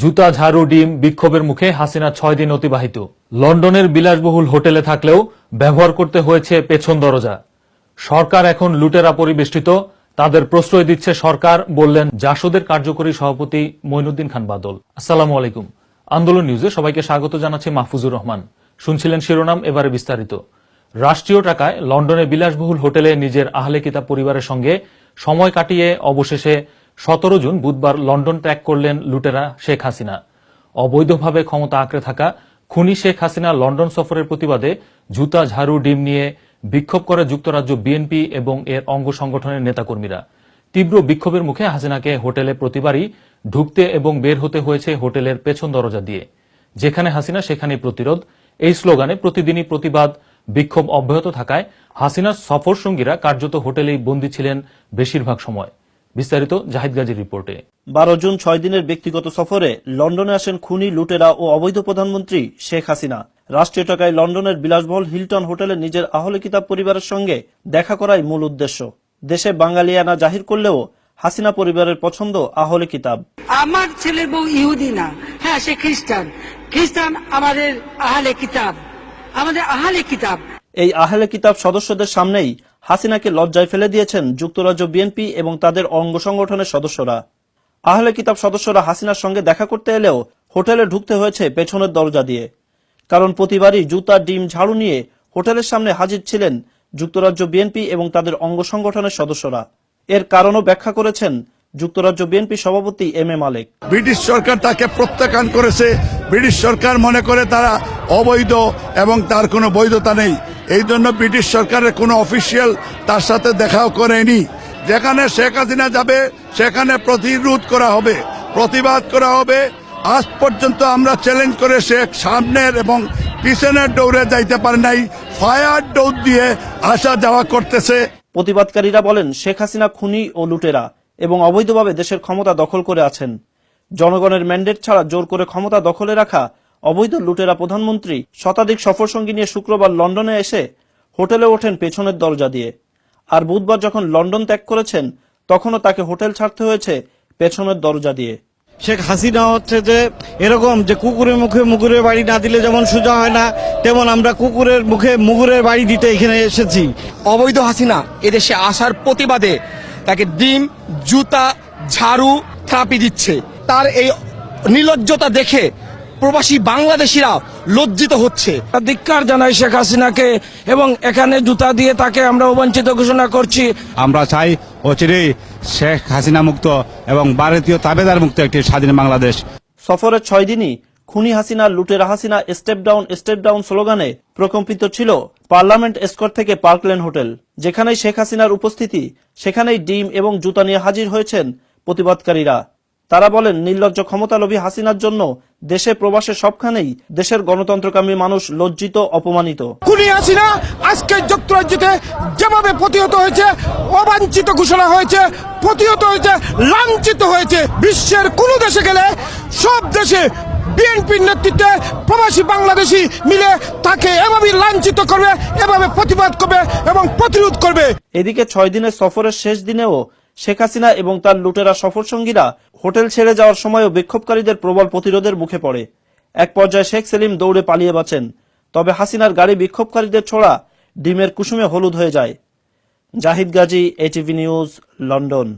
জুতা, ঝাড়ু, ডিম বিক্ষোভের মুখে হাসিনা ছয় দিন অতিবাহিত। লন্ডনের বিলাসবহুল হোটেলে থাকলেও ব্যবহার করতে হয়েছে পেছন দরজা। সরকার এখন লুটেরা পরিবেষ্টিত। তাদের প্রশ্রয় দিচ্ছে সরকার, বললেন জাসদের কার্যকরী সভাপতি মইনুদ্দিন খান বাদল। আসসালামু আলাইকুম। আন্দোলন নিউজে সবাইকে স্বাগত জানাচ্ছে মাহফুজুর রহমান। শুনছিলেন শিরোনাম, এবারে বিস্তারিত। রাষ্ট্রীয় টাকায় লন্ডনে বিলাসবহুল হোটেলে নিজের আহলে কিতাব পরিবারের সঙ্গে সময় কাটিয়ে অবশেষে সতেরো জুন বুধবার লন্ডন ত্যাগ করলেন লুটেরা শেখ হাসিনা। অবৈধভাবে ক্ষমতা আঁকড়ে থাকা খুনি শেখ হাসিনা লন্ডন সফরের প্রতিবাদে জুতা, ঝাড়ু, ডিম নিয়ে বিক্ষোভ করে যুক্তরাজ্য বিএনপি এবং এর অঙ্গ সংগঠনের নেতাকর্মীরা। তীব্র বিক্ষোভের মুখে হাসিনাকে হোটেলে প্রতিবারই ঢুকতে এবং বের হতে হয়েছে হোটেলের পেছন দরজা দিয়ে। যেখানে হাসিনা, সেখানেই প্রতিরোধ। এই স্লোগানে প্রতিদিনই প্রতিবাদ, বিক্ষোভ অব্যাহত থাকায় হাসিনার সফর সঙ্গীরা কার্যত হোটেলেই বন্দী ছিলেন বেশিরভাগ সময়। বিস্তারিত জাহিদ গাজীর রিপোর্টে। বারো জুন ছয় দিনের ব্যক্তিগত সফরে লন্ডনে আসেন খুনি লুটেরা ও অবৈধ প্রধানমন্ত্রী শেখ হাসিনা। রাষ্ট্রীয় টাকায় লন্ডনের বিলাসবহল হিলটন হোটেলে নিজের আহলে কিতাব পরিবারের সঙ্গে দেখা করাই মূল উদ্দেশ্য। দেশে বাঙালিয়ানা জাহির করলেও হাসিনা পরিবারের পছন্দ আহলে কিতাব। আমার ছেলের বউ ইহুদি না। হ্যাঁ সে খ্রিস্টান। খ্রিস্টান আমাদের আহলে কিতাব। আমাদের আহলে কিতাব। এই আহলে কিতাব সদস্যদের সামনেই হাসিনাকে লজ্জায় ফেলে দিয়েছেন যুক্তরাজ্য বিএনপি এবং তাদের অঙ্গ সংগঠনের সদস্যরা। আহলে কিতাব সদস্যরা হাসিনার সঙ্গে দেখা করতে এলেও হোটেলে ঢুকতে হয়েছে পেছনের দরজা দিয়ে। কারণ প্রতিবারই জুতা, ডিম, ঝাড়ু নিয়ে হোটেলের সামনে হাজির ছিলেন যুক্তরাজ্য বিএনপি এবং তাদের অঙ্গ সংগঠনের সদস্যরা। এর কারণও ব্যাখ্যা করেছেন যুক্তরাজ্য বিএনপি সভাপতি এম এ মালেক। ব্রিটিশ সরকার তাকে প্রত্যাখ্যান করেছে। ব্রিটিশ সরকার মনে করে তারা অবৈধ এবং তার কোনো বৈধতা নেই। এই জন্য ব্রিটিশ সরকারের কোনো অফিসিয়াল তার সাথে দেখাও করেনি। যেখানে শেখ হাসিনা যাবে, সেখানে প্রতিরোধ করা হবে, প্রতিবাদ করা হবে। আজ পর্যন্ত আমরা চ্যালেঞ্জ করে শেখ সামনের এবং পিছনের দৌড়ে যাইতে পারে নাই। ফায়ার দৌড় দিয়ে আসা যাওয়া করতেছে। প্রতিবাদকারীরা বলেন, শেখ হাসিনা খুনি ও লুটেরা এবং অবৈধভাবে দেশের ক্ষমতা দখল করে আছেন। জনগণের ম্যান্ডেট ছাড়া জোর করে ক্ষমতা দখলে রাখা অবৈধ লুটেরা প্রধানমন্ত্রী শতাধিক সফরসঙ্গী নিয়ে শুক্রবার লন্ডনে এসে হোটেলে ওঠেন পেছনের দরজা দিয়ে। আর বুধবার যখন লন্ডন ত্যাগ করেছেন তখনও তাকে হোটেল ছাড়তে হয়েছে পেছনের দরজা দিয়ে। শেখ হাসিনা হচ্ছে যে এরকম যে কুকুরের মুখে মুগুরের বাড়ি না দিলে যেমন সোজা হয় না তেমন আমরা কুকুরের মুখে মুগুরের বাড়ি দিতে এখানে এসেছি। অবৈধ হাসিনা এদেশে আসার প্রতিবাদে তাকে ডিম জুতা ঝাড়ু থেরাপি দিচ্ছে। তার এই নির্লজ্জতা দেখে প্রবাসী বাংলাদেশিরা লজ্জিত হচ্ছে। ধিক্কার জানাই শেখ হাসিনাকে এবং এখানে জুতা দিয়ে তাকে আমরা অবাঞ্ছিত ঘোষণা করছি। আমরা চাই অচিরেই শেখ হাসিনা মুক্ত এবং ভারতীয় তাবেদার মুক্ত একটি স্বাধীন বাংলাদেশ। সফরের ছয় দিনই খুনি হাসিনা লুটেরা Hasina step down step down স্লোগানে প্রকম্পিত ছিল পার্লামেন্ট স্কোয়ার থেকে পার্কল্যান্ড হোটেল যেখানেই শেখ হাসিনার উপস্থিতি সেখানেই ডিম এবং জুতা নিয়ে হাজির হয়েছেন প্রতিবাদকারীরা। তারা বলেন নির্লজ্জ ক্ষমতালোভী হাসিনার জন্য দেশে প্রবাসে সবখানেই দেশের গণতন্ত্রকামী মানুষ লজ্জিত অপমানিত। খুনি হাসিনা আজকে যুক্তরাজ্যতে যেভাবে প্রতিহত হয়েছে অবাঞ্ছিত ঘোষণা হয়েছে প্রতিহত হয়েছে লাঞ্ছিত হয়েছে বিশ্বের কোন দেশে গেলে সব দেশে বিএনপির নেতৃত্বে প্রবাসী বাংলাদেশি মিলে তাকে এভাবে লাঞ্ছিত করবে এভাবে প্রতিবাদ করবে এবং প্রতিরোধ করবে। এদিকে ছয় দিনের সফরের শেষ দিনেও শেখ হাসিনা এবং তার লুটেরা সফরসঙ্গীরা হোটেল ছেড়ে যাওয়ার সময়ও বিক্ষোভকারীদের প্রবল প্রতিরোধের মুখে পড়ে। এক পর্যায়ে শেখ সেলিম দৌড়ে পালিয়ে বাঁচেন, তবে হাসিনার গাড়ি বিক্ষোভকারীদের ছোড়া ডিমের কুসুমে হলুদ হয়ে যায়। Zahid Gazi ATV news London.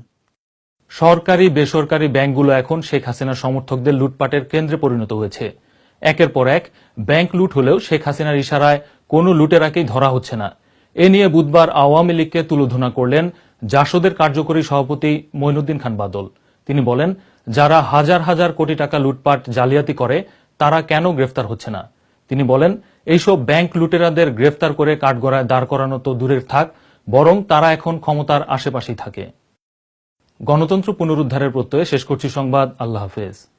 সরকারি, বেসরকারি ব্যাংকগুলো এখন শেখ হাসিনার সমর্থকদের লুটপাটের কেন্দ্রে পরিণত হয়েছে। একের পর এক, ব্যাংক লুট হলেও শেখ হাসিনার ইশারায় কোনো লুটেরাকেই ধরা হচ্ছে না। এ নিয়ে বুধবার আওয়ামী লীগকে তুলোধনা করলেন জাসদের কার্যকরী সভাপতি মইনুদ্দিন খান বাদল। তিনি বলেন, যারা হাজার হাজার কোটি টাকা লুটপাট, জালিয়াতি করে, তারা কেন গ্রেফতার হচ্ছে না? তিনি বলেন, এইসব ব্যাংক লুটেরাদের গ্রেফতার করে কাঠগড়ায় দাঁড় করানো তো দূরের থাক, বরং তারা এখন ক্ষমতার আশেপাশেই থাকে। গণতন্ত্র পুনরুদ্ধারের প্রত্যয়ে শেষ করছি সংবাদ। আল্লাহ হাফেজ।